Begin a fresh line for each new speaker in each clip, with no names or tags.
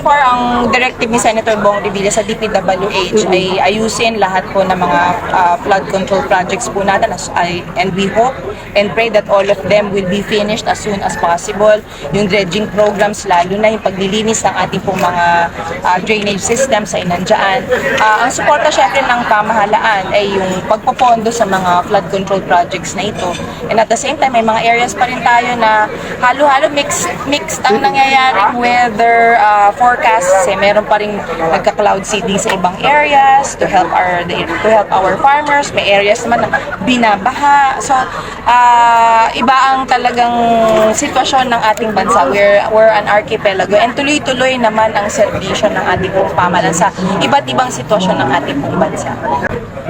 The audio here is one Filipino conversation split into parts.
far, ang directive ni Senator Bong Revilla sa DPWH ay ayusin lahat po ng mga ah, flood control projects po natin as, ay, and we hope and pray that all of them will be finished as soon as possible. Yung dredging programs, lalo na yung paglilinis ng ating pong mga ah, drainage systems ay nandyan. Ah, ang suporta syempre ng pamahalaan ay yung pagpopondo sa mga flood control projects na ito. And at the same time, may mga areas pa rin tayo na halo-halo mixed, mixed ang nangyayaring weather uh, forecasts. Eh, meron pa rin nagka-cloud seeding sa ibang areas to help our to help our farmers. May areas naman na binabaha. So, ah, iba ang talagang sitwasyon ng ating bansa. We're, we're an archipelago and tuloy-tuloy naman ang serbisyo ng ating pong pamalan sa iba't ibang sitwasyon ng ating pong bansa.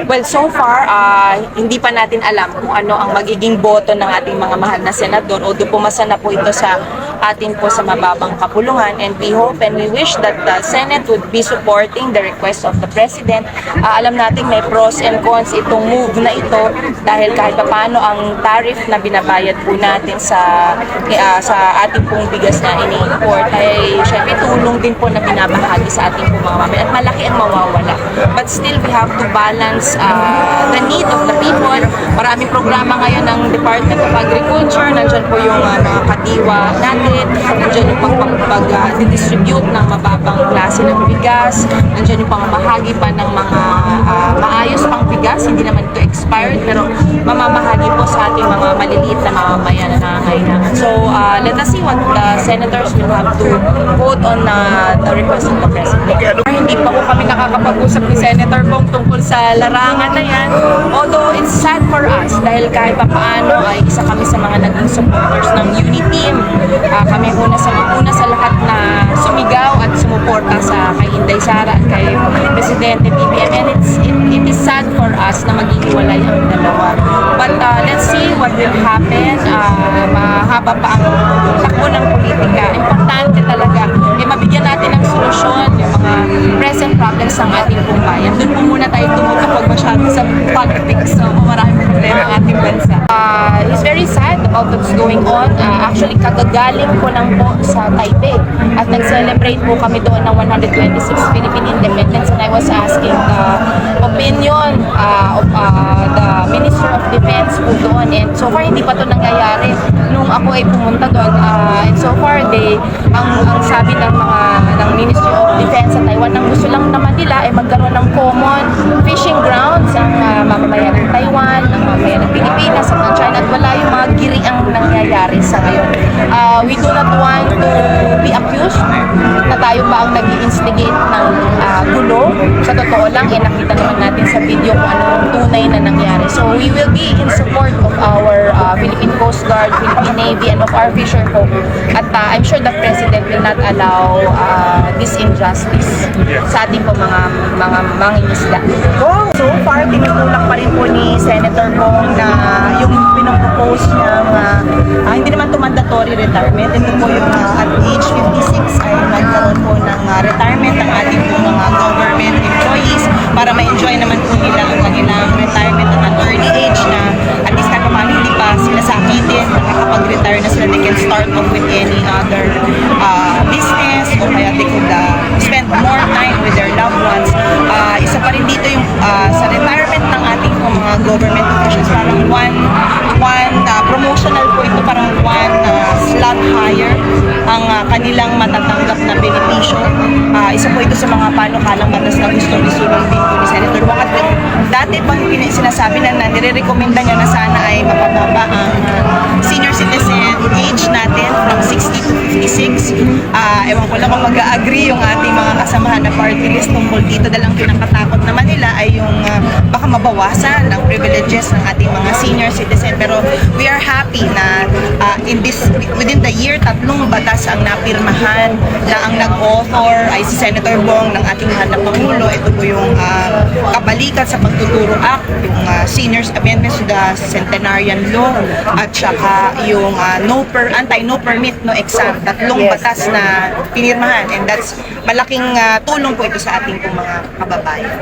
Well, so far, ah, hindi pa natin alam kung ano ang magiging boto ng ating mga mahal na senador. Although pumasa na po ito sa atin po sa mababang kapulungan and we hope and we wish that the Senate would be supporting the request of the President. Ah, alam natin may pros and cons itong move na ito dahil kahit paano ang tariff na binabayad po natin sa ah, sa ating pong bigas na ini-import ay syempre tulong din po na binabahagi sa ating pong mga at malaki ang mawawala. But still we have to balance ah, the need of the people. Programa ngayon ng Department of Agriculture, nandyan po yung ah, mga kadiwa natin, nandyan yung pagpapag-distribute ng mababang klase ng bigas, nandyan yung pamamahagi pa ng mga ah, maayos pang bigas, hindi naman ito expired, pero mamamahagi po sa ating mga maliliit na mamamayan na nangangailangan. So, ah, let us see what the senators will have to vote on ah, the request of the President. Hindi pa po kami nakakapag-usap ni Senator Bong tungkol sa larangan na yan. Although it's sad for us dahil kahit pa paano ay isa kami sa mga naging supporters ng Uniteam. Ah, kami una sa una sa lahat na sumigaw at sumuporta sa kay Inday Sara at kay Presidente BBM. And it's, it, it is sad for us na maghihiwalay ang dalawa. But uh, let's see what will happen. Ah, mahaba pa ang takbo ng politika. Importante talaga eh, mabigyan natin ng solusyon yung mga present problems ng ating bayan. Doon po muna tayo tumutok pag masyado sa politics. So, marami problema ang ating bansa. Uh, he's very sad about what's going on. Uh, actually, kagagaling ko lang po sa Taipei. At nag-celebrate po kami doon ng 126th Philippine Independence and I was asking the opinion uh, of uh, the Minister of Defense po doon. And so far, hindi pa to nangyayari. Nung ako ay pumunta doon, uh, and so far, they, ang, ang sabi ng mga ng Ministry Defense sa Taiwan, ang gusto lang naman nila ay magkaroon ng common fishing grounds ang uh, mamamayan ng Taiwan, ang mamamayan ng Pilipinas, at ng China, at wala yung mga giri ang nangyayari sa ngayon. Uh, we do not want to be accused na tayo pa ang nag instigate ng uh, gulo. Sa totoo lang, eh, nakita naman natin sa video kung ano ang tunay na nangyari. So we will be in support of our uh, Philippine Coast Guard, Philippine Navy, and of our fisher folk. At uh, I'm sure the President will not allow uh, this injustice sa ating po mga mga mangingisda.
Kung so far, tinutulak pa rin po ni Senator Bong na yung pinopropose niya uh, ah, hindi naman to mandatory retirement. Ito po yung ah, at age 56 off with any other ah, business o kaya they could ah, spend more time with their loved ones. Ah, isa pa rin dito yung ah, sa retirement ng ating mga government officials, parang one, one ah, promotional po ito, parang one ah, slot higher ang ah, kanilang matatanggap na benepisyo. Ah, isa po ito sa mga panukalang batas na gustong isulong din po ni Senator Wong. At dati pin- sinasabi na, na nire-recommenda niya na sana ay mapababa ang ah, senior citizen age natin from 60 to 56. Ah, ewan ko lang kung mag-agree yung ating mga kasamahan na party list tungkol dito dahil ang kinakatakot naman nila ay yung ah, baka mabawasan ang privileges ng ating mga senior citizen. Pero we are happy na ah, in this within the year tatlong batas ang napirmahan na ang nag-author ay si Senator Bong ng ating mahal. Ito po yung ah, kabalikat sa Pagtuturo Act, yung ah, Seniors Amendments to the Centenarian Law at saka yung ah, no per anti no permit no exam. Tatlong batas na pinirmahan and that's malaking ah, tulong po ito sa ating mga kababayan.